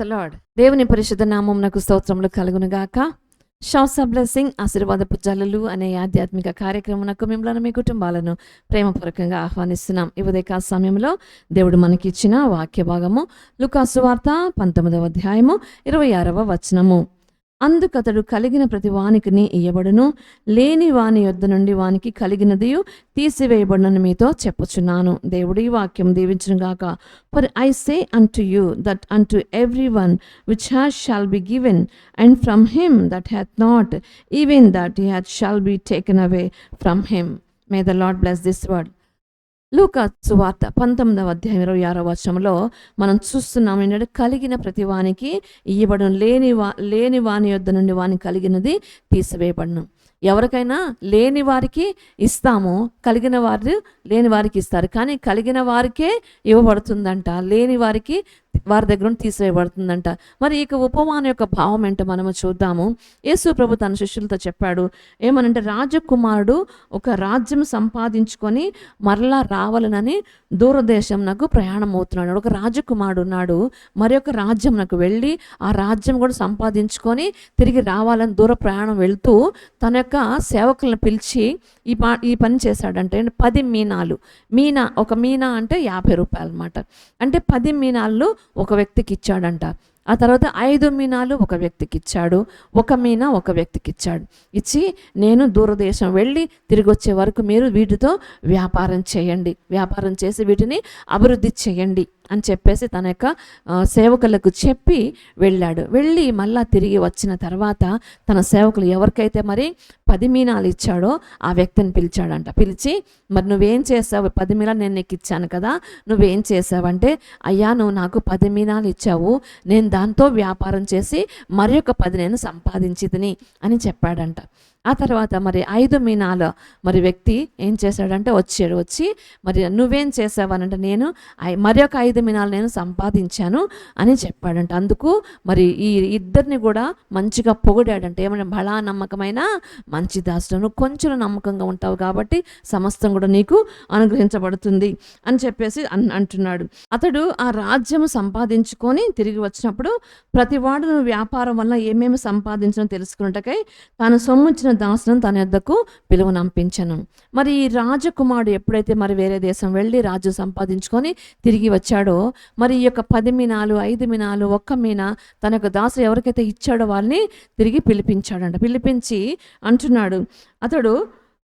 Lord దేవుని పరిశుద్ధ నామమునకు స్తోత్రములు కలుగును గాక. షాస్ బ్లెస్సింగ్ ఆశీర్వాదపు జల్లులు అనే ఆధ్యాత్మిక కార్యక్రమంకు మిమ్మల్ని మీ కుటుంబాలను ప్రేమపూర్వకంగా ఆహ్వానిస్తున్నాం. ఈ ఉదయకాల సమయంలో దేవుడు మనకిచ్చిన వాక్య భాగము లుకాసు వార్త పంతొమ్మిదవ అధ్యాయము ఇరవై ఆరవ వచనము. అందుకతడు కలిగిన ప్రతి వానికిని ఇయ్యబడును. లేని వాని యొద్ద నుండి వానికి కలిగినది తీసివేయబడునని మీతో చెప్పుచున్నాను. దేవుడి వాక్యం దీవించును గాక. For I say unto you that unto every one which has shall be given and from him that hath not even that he hath shall be taken away from him may the lord bless this word లూకా సువార్త పంతొమ్మిదవ అధ్యాయం ఇరవై ఆరో వచనంలో మనం చూస్తున్నాం ఏంటంటే కలిగిన ప్రతి వానికి ఇయ్యబడిన. లేని వా లేని వాని యొద్ద నుండి వాని కలిగినది తీసివేయబడను. ఎవరికైనా లేని వారికి ఇస్తాము. కలిగిన వారు లేని వారికి ఇస్తారు. కానీ కలిగిన వారికే ఇవ్వబడుతుందంట. లేని వారికి వారి దగ్గర నుండి తీసివేయబడుతుందంట. మరి ఇక ఉపమానం యొక్క భావం ఏంటో మనము చూద్దాము. యేసు ప్రభు తన శిష్యులతో చెప్పాడు ఏమనంటే రాజకుమారుడు ఒక రాజ్యం సంపాదించుకొని మరలా రావాలనని దూరదేశం నాకు ప్రయాణం అవుతున్నాడు. ఒక రాజకుమారుడు ఉన్నాడు మరి ఒక రాజ్యం నాకు వెళ్ళి ఆ రాజ్యం కూడా సంపాదించుకొని తిరిగి రావాలని దూర ప్రయాణం వెళ్తూ తన యొక్క సేవకులను పిలిచి ఈ పా ఈ పని చేశాడంటే పది మీనాలు. మీనా ఒక మీనా అంటే యాభై రూపాయలు అనమాట అంటే పది మీనాల్లో ఒక వ్యక్తికి ఇచ్చాడంట ఆ తర్వాత ఐదు మీనాలు ఒక వ్యక్తికి ఇచ్చాడు ఒక మీనా ఒక వ్యక్తికి ఇచ్చాడు ఇచ్చి నేను దూరదేశం వెళ్ళి తిరిగి వచ్చే వరకు మీరు వీటితో వ్యాపారం చేయండి. వ్యాపారం చేసి వీటిని అభివృద్ధి చేయండి. అని చెప్పేసి తన యొక్క సేవకులకు చెప్పి వెళ్ళాడు. వెళ్ళి మళ్ళా తిరిగి వచ్చిన తర్వాత తన సేవకులు ఎవరికైతే మరి పది మీనాలు ఇచ్చాడో ఆ వ్యక్తిని పిలిచాడంట. పిలిచి మరి నువ్వేం చేసావు? పది మీనాలు నేను నీకు ఇచ్చాను కదా నువ్వేం చేసావంటే అయ్యా నువ్వు నాకు పది మీనాలు ఇచ్చావు నేను దాంతో వ్యాపారం చేసి మరి పది నేను సంపాదించి అని చెప్పాడంట. ఆ తర్వాత మరి ఐదు మీనాలో మరి వ్యక్తి ఏం చేశాడంటే వచ్చాడు వచ్చి మరి నువ్వేం చేసావనంటే నేను ఐ- మరి ఒక ఐదు మీనాలు నేను సంపాదించాను అని చెప్పాడంట. అందుకు మరి ఈ ఇద్దరిని కూడా మంచిగా పొగిడాడంట. ఏమంటే బలా నమ్మకమైన మంచి దాసుడు. నువ్వు కొంచెం నమ్మకంగా ఉంటావు కాబట్టి సమస్తం కూడా నీకు అనుగ్రహించబడుతుంది అని చెప్పేసి అన్ అంటున్నాడు. అతడు ఆ రాజ్యం సంపాదించుకొని తిరిగి వచ్చినప్పుడు ప్రతివాడు వ్యాపారం వల్ల ఏమేమి సంపాదించడం తెలుసుకున్నటకై తాను సొమ్ముచ్చిన దాసులను తన యొద్దకు పిలువనంపించను మరి ఈ రాజకుమారుడు ఎప్పుడైతే మరి వేరే దేశం వెళ్ళి రాజు సంపాదించుకొని తిరిగి వచ్చాడో మరి ఈ యొక్క పది మీనాలు ఐదు మీనాలు ఒక్క మీనా తన యొక్క దాసు ఎవరికైతే ఇచ్చాడో వాళ్ళని తిరిగి పిలిపించాడంట. పిలిపించి అంటున్నాడు. అతడు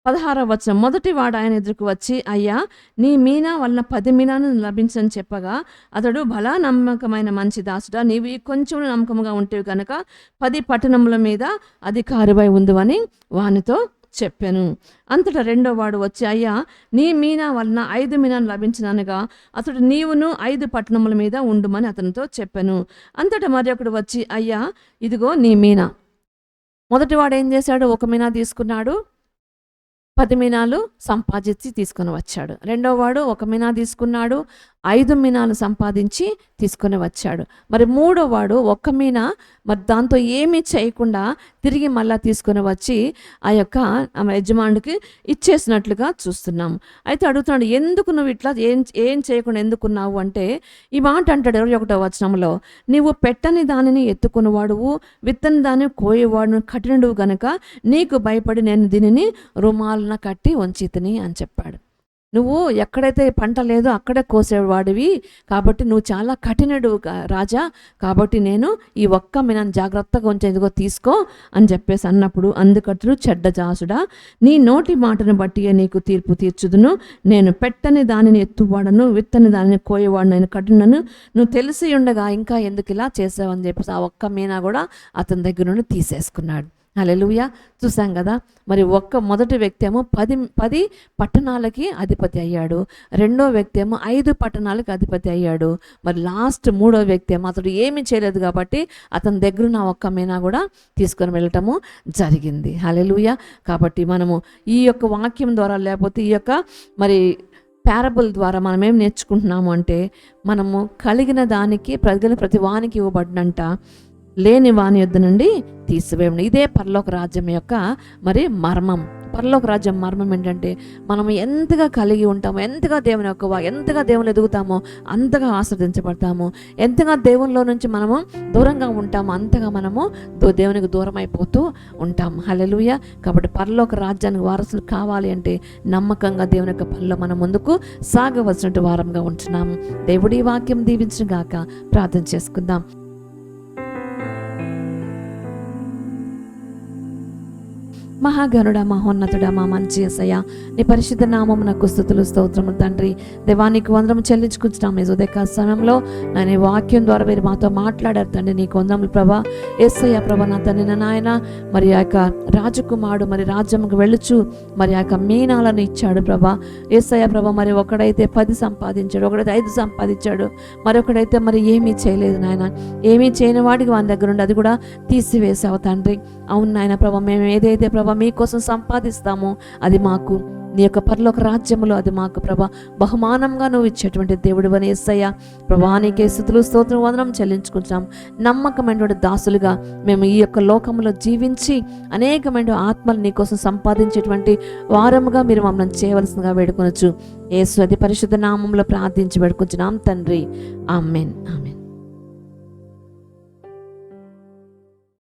పదహారవ వచనం. మొదటి వాడు ఆయన ఎదురుకు వచ్చి అయ్యా నీ మీనా వలన పది మీనాను లభించని చెప్పగా అతడు బలా నమ్మకమైన మంచి దాసుడా. నీవు ఈ కొంచెం నమ్మకంగా ఉంటేవి కనుక పది పట్టణముల మీద అధికారివై ఉందివని వానితో చెప్పాను. అంతటా రెండో వాడు వచ్చి అయ్యా నీ మీనా వలన ఐదు మీనాను లభించిననగా అతడు నీవును ఐదు పట్టణముల మీద ఉండుమని అతనితో చెప్పాను. అంతటా మరి ఒకడు వచ్చి అయ్యా ఇదిగో నీ మీనా. మొదటివాడు ఏం చేశాడు? ఒక మీనా తీసుకున్నాడు. పది మీనాలు సంపాదించి తీసుకొని వచ్చాడు. రెండో వాడు ఒక మీనా తీసుకున్నాడు. ఐదు మీనాలు సంపాదించి తీసుకొని వచ్చాడు. మరి మూడో వాడు ఒక్క మీనా మరి దాంతో ఏమీ చేయకుండా తిరిగి మళ్ళా తీసుకొని వచ్చి ఆ యొక్క ఆ యజమానుడికి ఇచ్చేసినట్లుగా చూస్తున్నాం. అయితే అడుగుతున్నాడు ఎందుకు నువ్వు ఇట్లా ఏం ఏం చేయకుండా ఎందుకున్నావు? అంటే ఈ మాట అంటాడు ఇరవై ఒకటో వచనంలో నీవు పెట్టని దానిని ఎత్తుకుని వాడువు విత్తని దాన్ని కోయేవాడును కఠినడు గనక నీకు భయపడి నేను దీనిని రుమాలున కట్టి ఉంచితిని అని చెప్పాడు. నువ్వు ఎక్కడైతే పంట లేదో అక్కడే కోసేవాడివి కాబట్టి నువ్వు చాలా కఠినుడు రాజా కాబట్టి నేను ఈ ఒక్క మినాన్ని జాగ్రత్తగా ఉంచేదిగో తీసుకో అని చెప్పేసి అన్నప్పుడు అందుకట్లు చెడ్డ జాసుడా నీ నోటి మాటను బట్టి నీకు తీర్పు తీర్చుదును. నేను పెట్టని దానిని ఎత్తువాడను విత్తని దానిని కోయేవాడు నేను కఠినను. నువ్వు తెలిసి ఉండగా ఇంకా ఎందుకు ఇలా చేసావని చెప్పేసి ఆ ఒక్క మీనా కూడా అతని దగ్గర నుండి తీసేసుకున్నాడు. హల్లెలూయా. చూసాం కదా మరి ఒక్క మొదటి వ్యక్తి ఏమో పది పది పట్టణాలకి అధిపతి అయ్యాడు. రెండో వ్యక్తి ఏమో ఐదు పట్టణాలకి అధిపతి అయ్యాడు. మరి లాస్ట్ మూడో వ్యక్తి ఏమో అతడు ఏమీ చేయలేదు కాబట్టి అతని దగ్గర నా ఒక్క మీనా కూడా తీసుకొని వెళ్ళటము జరిగింది. అలెలుయ కాబట్టి మనము ఈ యొక్క వాక్యం ద్వారా లేకపోతే ఈ యొక్క మరి పారబుల్ ద్వారా మనం ఏం నేర్చుకుంటున్నాము అంటే మనము కలిగిన దానికి ప్రజల ప్రతి వానికి ఇవ్వబడినంట లేని వాని యొద్ నుండి తీసివేయండి. ఇదే పరలోక రాజ్యం యొక్క మరి మర్మం. పరలోక రాజ్యం మర్మం ఏంటంటే మనం ఎంతగా కలిగి ఉంటామో ఎంతగా దేవుని యొక్క ఎంతగా దేవుని ఎదుగుతామో అంతగా ఆస్వాదించబడతాము ఎంతగా దేవునిలో నుంచి మనము దూరంగా ఉంటామో అంతగా మనము దో- దేవునికి దూరం అయిపోతూ ఉంటాం హలెలుయ కాబట్టి పరలోక రాజ్యానికి వారసులు కావాలి అంటే నమ్మకంగా దేవుని యొక్క పనిలో మనం ముందుకు సాగవలసినట్టు వారంగా ఉంటున్నాము. దేవుడి వాక్యం దీవించిన గాక ప్రార్థన చేసుకుందాం. మహాగణుడ మహోన్నతుడ మా మంచి అసయ్య నీ పరిశుద్ధ నామమునకు స్థుతులు స్తోత్రము తండ్రి. దేవానికి వందరం చెల్లించుకుంటున్నాం ఈ ఉదయక సమయంలో. నేను వాక్యం ద్వారా మీరు మాతో మాట్లాడారు తండ్రి నీకు వందములు ప్రభా. ఎస్ఐ ప్రభా నా తండ్రి నా నాయన మరి ఆ యొక్క రాజకుమారుడు మరి రాజ్యముకు వెళ్ళుచు మరి ఆ యొక్క మీనాలను ఇచ్చాడు ప్రభా. ఎస్ఐ ప్రభా మరి ఒకడైతే పది సంపాదించాడు ఒకడైతే ఐదు సంపాదించాడు మరొకడైతే మరి ఏమీ చేయలేదు నాయన. ఏమీ చేయని వాడికి వాని దగ్గర ఉండి అది కూడా తీసివేసావు తండ్రి. అవును నాయన ప్రభా మేము ఏదైతే ప్రభా మీకోసం సంపాదిస్తామో. అది మాకు నీ యొక్క పరలోక రాజ్యములో అది మాకు ప్రభా బహుమానంగా నువ్వు ఇచ్చేటువంటి దేవుడు అని ఎస్సయ్య ప్రభా నీకే స్థుతులు స్తోత్రం వందనం చెల్లించుకుంటున్నాం. నమ్మకమైనటువంటి దాసులుగా మేము ఈ యొక్క లోకంలో జీవించి అనేకమైన ఆత్మలు నీకోసం సంపాదించేటువంటి వారముగా మీరు మమ్మల్ని చేయవలసిందిగా వేడుకొనొచ్చు. ఏసు అది పరిశుద్ధ నామంలో ప్రార్థించి వేడుకొంచున్నాం తండ్రి. ఆమెన్. ఆమెన్.